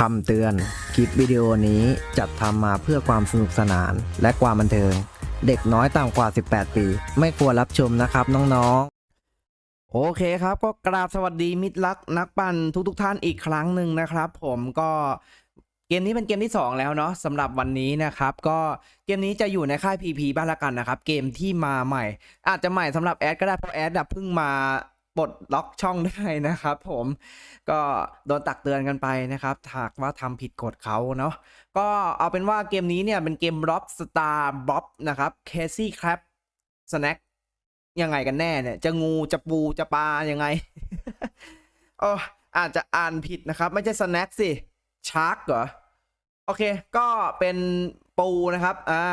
คำเตือน คลิปวิดีโอนี้จัดทำมาเพื่อความสนุกสนานและความบันเทิง เด็กน้อยต่ำกว่า 18 ปี ไม่ควรรับชมนะครับน้องๆ โอเคครับก็กราบสวัสดีมิตรรักนักปั่นทุกๆทท่านอีกครั้งหนึ่งนะครับ ผมก็ เกมนี้เป็นเกมที่ 2 แล้วเนาะสำหรับวันนี้นะครับ ก็เกมนี้จะอยู่ในค่าย PP บ้านละกันนะครับ เกมที่มาใหม่ อาจจะใหม่สำหรับแอดก็ได้เพราะแอดเพิ่งมาปลดล็อกช่องได้นะครับ ผมก็โดนตักเตือนกันไปนะครับหากว่าทำผิดกฎเขาเนาะก็เอาเป็นว่าเกมนี้เนี่ยเป็นเกมร็อบสตาร์บ๊อบนะครับเคซี่ครับสแน็คยังไงกันแน่เนี่ย จะงูจะปูจะปลายังไงโอ้อาจจะอ่านผิดนะครับ ไม่ใช่สแน็คสิชาร์กเหรอ โอเค ก็เป็นปูนะครับ อ่า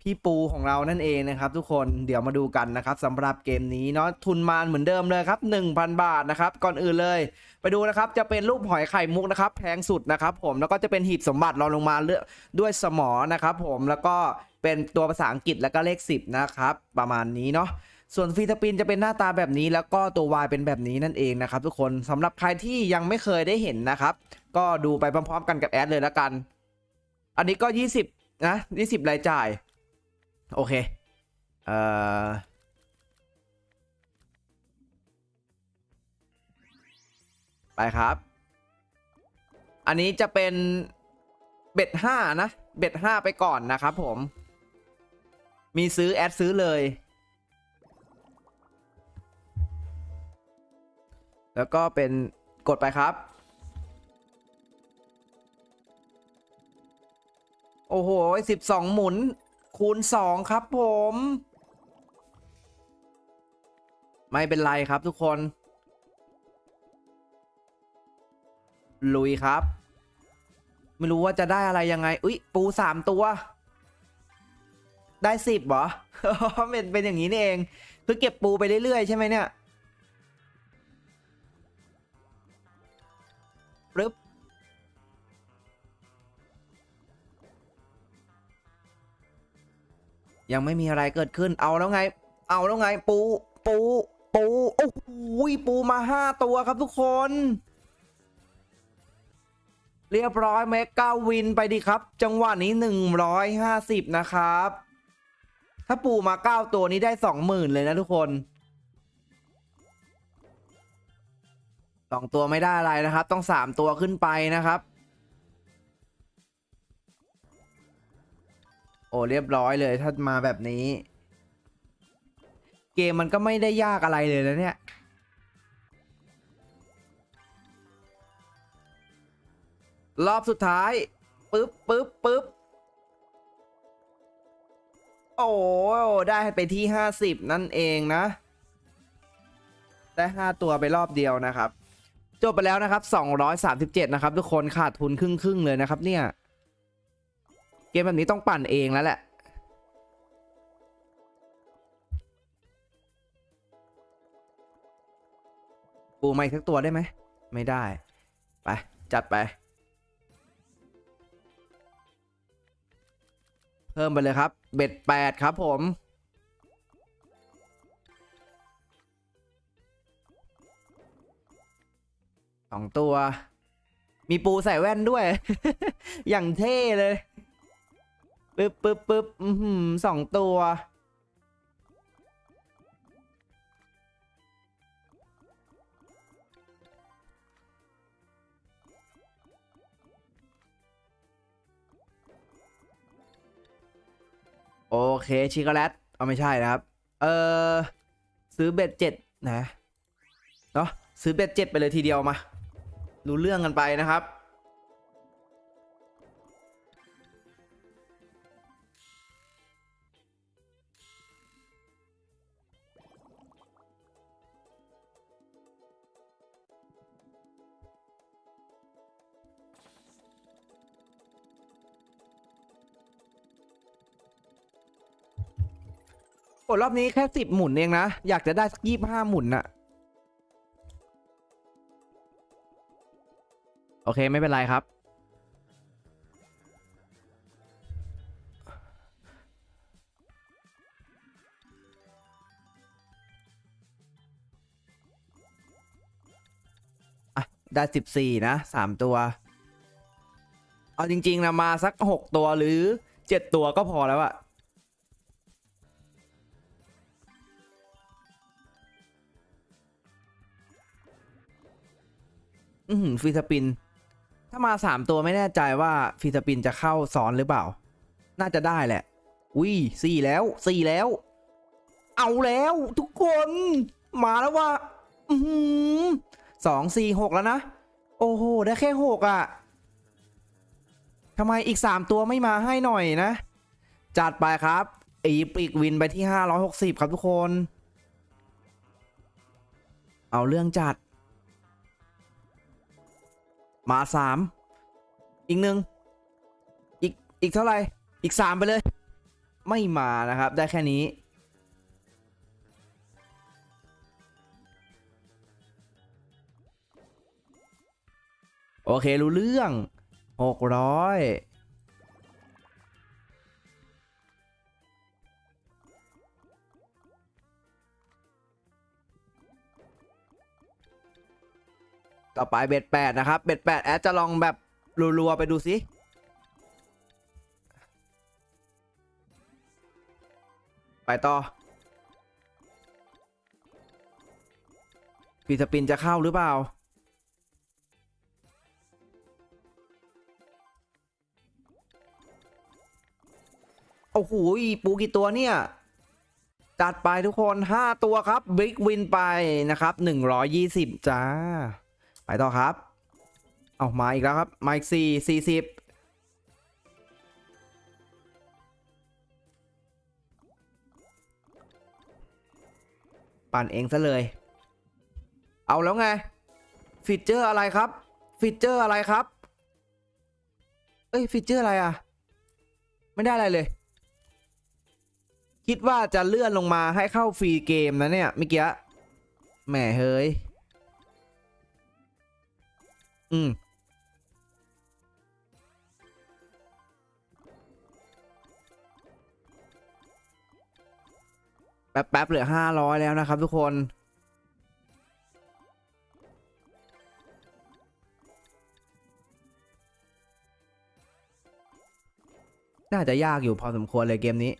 พี่ปูของเรานั่นเองนะครับทุกคน เดี๋ยวมาดูกันนะครับสำหรับเกมนี้เนาะ ทุนมานเหมือนเดิมเลยครับ 1,000 บาทนะครับ ก่อนอื่นเลย ไปดูนะครับ จะเป็นรูปหอยไข่มุกนะครับ แพงสุดนะครับผม แล้วก็จะเป็นหีบสมบัติรองลงมาเลือกด้วยสมอนะครับผม แล้วก็เป็นตัวภาษาอังกฤษแล้วก็เลข 10 นะครับ ประมาณนี้เนาะส่วนฟีสปินจะเป็นหน้าตาแบบนี้แล้วก็ตัว Y เป็นแบบนี้นั่นเองนะครับทุกคนสำหรับใครที่ยังไม่เคยได้เห็นนะครับ ก็ดูไปพร้อมๆกันกับแอดเลยแล้วกัน อันนี้ก็ 20 นะ 20 รายจ่าย โอเค เอ่อไปครับ อันนี้จะเป็นเบ็ดห้านะ เบ็ดห้าไปก่อนนะครับผม มีซื้อแอดซื้อเลย แล้วก็เป็นกดไปครับ โอ้โหสิบสองหมุน คูณสองครับผม ไม่เป็นไรครับทุกคน ลุยครับ ไม่รู้ว่าจะได้อะไรยังไง อุ๊ยปูสามตัว ได้สิบเหรอเป็นเป็นอย่างนี้นี่เอง คือเก็บปูไปเรื่อยๆใช่ไหมเนี่ย ยังไม่มีอะไรเกิดขึ้น เอาแล้วไง เอาแล้วไง ปู ปู ปู โอ้โหปูมาห้าตัวครับทุกคน เรียบร้อยเมกาวินไปดีครับ จังหวะนี้หนึ่งร้อยห้าสิบนะครับ ถ้าปูมาเก้าตัวนี้ได้สองหมื่นเลยนะทุกคนสองตัวไม่ได้อะไรนะครับ ต้องสามตัวขึ้นไปนะครับ โอ้เรียบร้อยเลยถ้ามาแบบนี้ เกมมันก็ไม่ได้ยากอะไรเลยนะเนี่ยรอบสุดท้ายปึ๊บปึ๊บปึ๊บโอ้ได้ไปที่ 50 นั่นเองนะ ได้ 5 ตัวไปรอบเดียวนะครับ จบไปแล้วนะครับ 237 นะครับ ทุกคนขาดทุนครึ่งๆเลยนะครับเนี่ย เกมแบบนี้ต้องปั่นเองแล้วแหละ ปูมาอีกสักตัวได้ไหม ไม่ได้ ไป จัดไป เพิ่มไปเลยครับ เบ็ดแปดครับผมสองตัว มีปูใส่แว่นด้วย อย่างเท่เลย ปึ๊บปึ๊บปึ๊บอือหือสองตัว โอเคชิคกแลตเอาไม่ใช่นะครับ เออซื้อเบ็ดเจ็ดนะ เนาะซื้อเบ็ดเจ็ดไปเลยทีเดียวมา รู้เรื่องกันไปนะครับ กดรอบนี้แค่สิบหมุนเองนะ อยากจะได้สักยี่ห้าหมุนน่ะ โอเคไม่เป็นไรครับ อะ ได้สิบสี่นะสามตัว เอาจริง ๆนะมาสักหกตัวหรือเจ็ดตัวก็พอแล้วอะ ฟรีสปิน ถ้ามาสามตัวไม่แน่ใจว่าฟรีสปินจะเข้าซ้อนหรือเปล่า น่าจะได้แหละอุ้ยสี่แล้วสี่แล้ว เอาแล้วทุกคน มาแล้วว่าอือหือสองสี่หกแล้วนะ โอ้โห ได้แค่หกอะ่ะทำไมอีกสามตัวไม่มาให้หน่อยนะ จัดไปครับอีปิกวินไปที่ห้าร้อยหกสิบครับทุกคน เอาเรื่องจัด มาสามอีกหนึ่งอีกอีกเท่าไหร่อีกสามไปเลย ไม่มานะครับได้แค่นี้โอเค รู้เรื่องหกร้อย ต่อไปเบ็ดแปดนะครับ เบ็ดแปดแอดจะลองแบบรัวๆไปดูสิไปต่อฟีสปินจะเข้าหรือเปล่า โอ้โหปูกี่ตัวเนี่ย จัดไปทุกคน 5 ตัวครับ บิ๊กวินไปนะครับ 120 จ้า ไปต่อครับ เอามาอีกแล้วครับ มาอีกสี่สี่สิบปั่นเองซะเลย เอาแล้วไง ฟีเจอร์อะไรครับ ฟีเจอร์อะไรครับ เอ้ย ฟีเจอร์อะไรอะ ไม่ได้อะไรเลย คิดว่าจะเลื่อนลงมาให้เข้าฟรีเกมนะเนี่ยเมื่อกี้ แหมเฮ้ย อืมแป๊บๆเหลือห้าร้อยแล้วนะครับทุกคน น่าจะยากอยู่พอสมควรเลยเกมนี้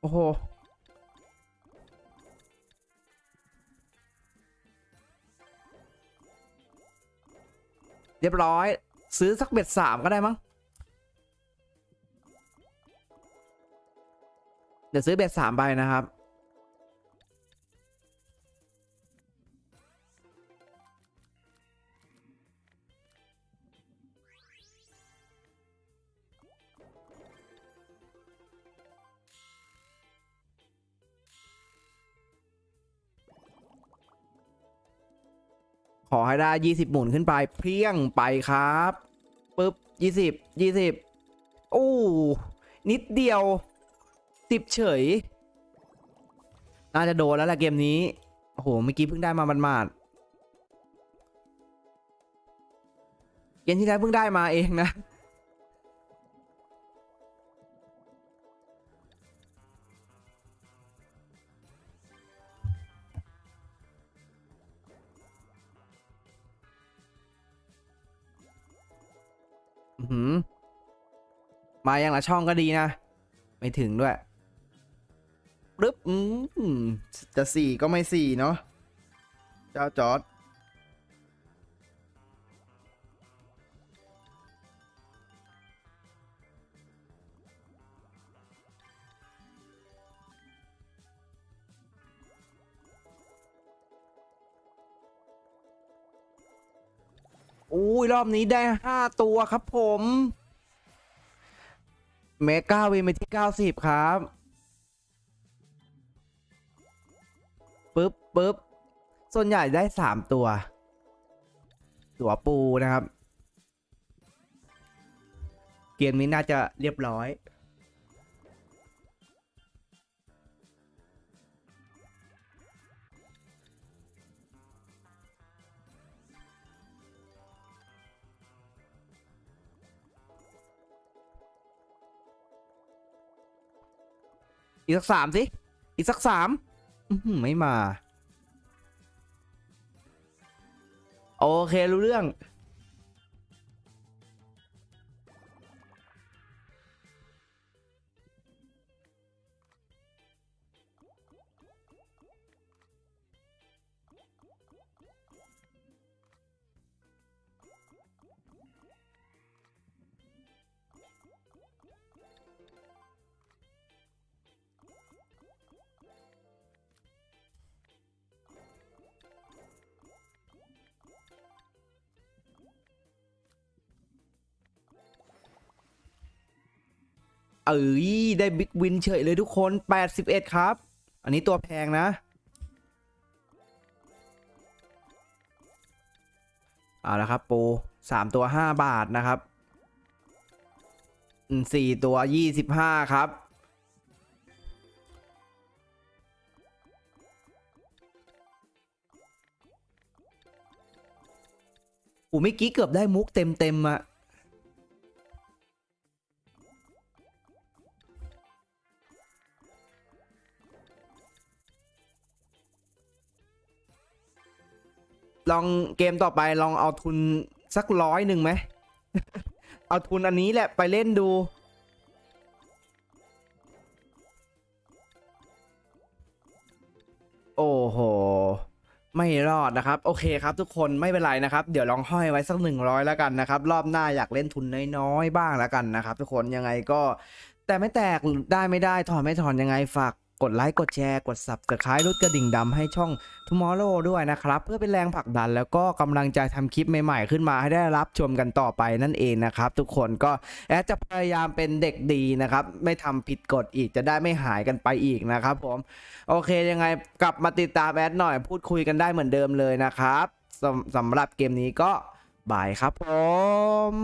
โอ้โห เรียบร้อย ซื้อสักเบ็ดสามก็ได้มั้ง เดี๋ยวซื้อเบ็ดสามใบนะครับ ขอให้ได้20หมุนขึ้นไป เพียงไปครับปึ๊บ20 20โอ้นิดเดียวติบเฉย น่าจะโดนแล้วแหละเกมนี้ โอ้โห เมื่อกี้เพิ่งได้มาบันมาดเกมที่แล้วเพิ่งได้มาเองนะ หืมมาอย่างละช่องก็ดีนะ ไม่ถึงด้วยปึ๊บอืมจะสี่ก็ไม่สี่เนาะเจ้าจอร์ด อุ้ยรอบนี้ได้ห้าตัวครับผม เมกาวินไปที่ 90 ครับปึ๊บปึ๊บส่วนใหญ่ได้ 3 ตัว ตัวปูนะครับ เกมนี้น่าจะเรียบร้อย อีกสักสามสิ อีกสักสามไม่มา โอเครู้เรื่อง เอ้ยได้บิ๊กวินเฉยเลยทุกคน 81 ครับ อันนี้ตัวแพงนะ เอาละครับปูสามตัวห้าบาทนะครับสี่ตัวยี่สิบห้าครับอูเมื่อกี้เกือบได้มุกเต็มเต็มอะ ลองเกมต่อไปลองเอาทุนสักร้อยหนึ่งไหม เอาทุนอันนี้แหละไปเล่นดู โอ้โห ไม่รอดนะครับ โอเคครับทุกคนไม่เป็นไรนะครับ เดี๋ยวลองห้อยไว้สักหนึ่งร้อยแล้วกันนะครับ รอบหน้าอยากเล่นทุนน้อยๆบ้างแล้วกันนะครับ ทุกคนยังไงก็แต่ไม่แตกได้ไม่ได้ถอนไม่ถอนยังไงฝาก กดไลค์กดแชร์กด subscribe รุดกระดิ่งดำให้ช่อง Tomorrow ด้วยนะครับ เพื่อเป็นแรงผลักดันแล้วก็กำลังใจทำคลิปใหม่ๆ ขึ้นมาให้ได้รับชมกันต่อไปนั่นเองนะครับ ทุกคนก็แอดจะพยายามเป็นเด็กดีนะครับ ไม่ทำผิดกฎอีกจะได้ไม่หายกันไปอีกนะครับผม โอเคยังไงกลับมาติดตามแอดหน่อยพูดคุยกันได้เหมือนเดิมเลยนะครับสำสำหรับเกมนี้ก็บายครับผม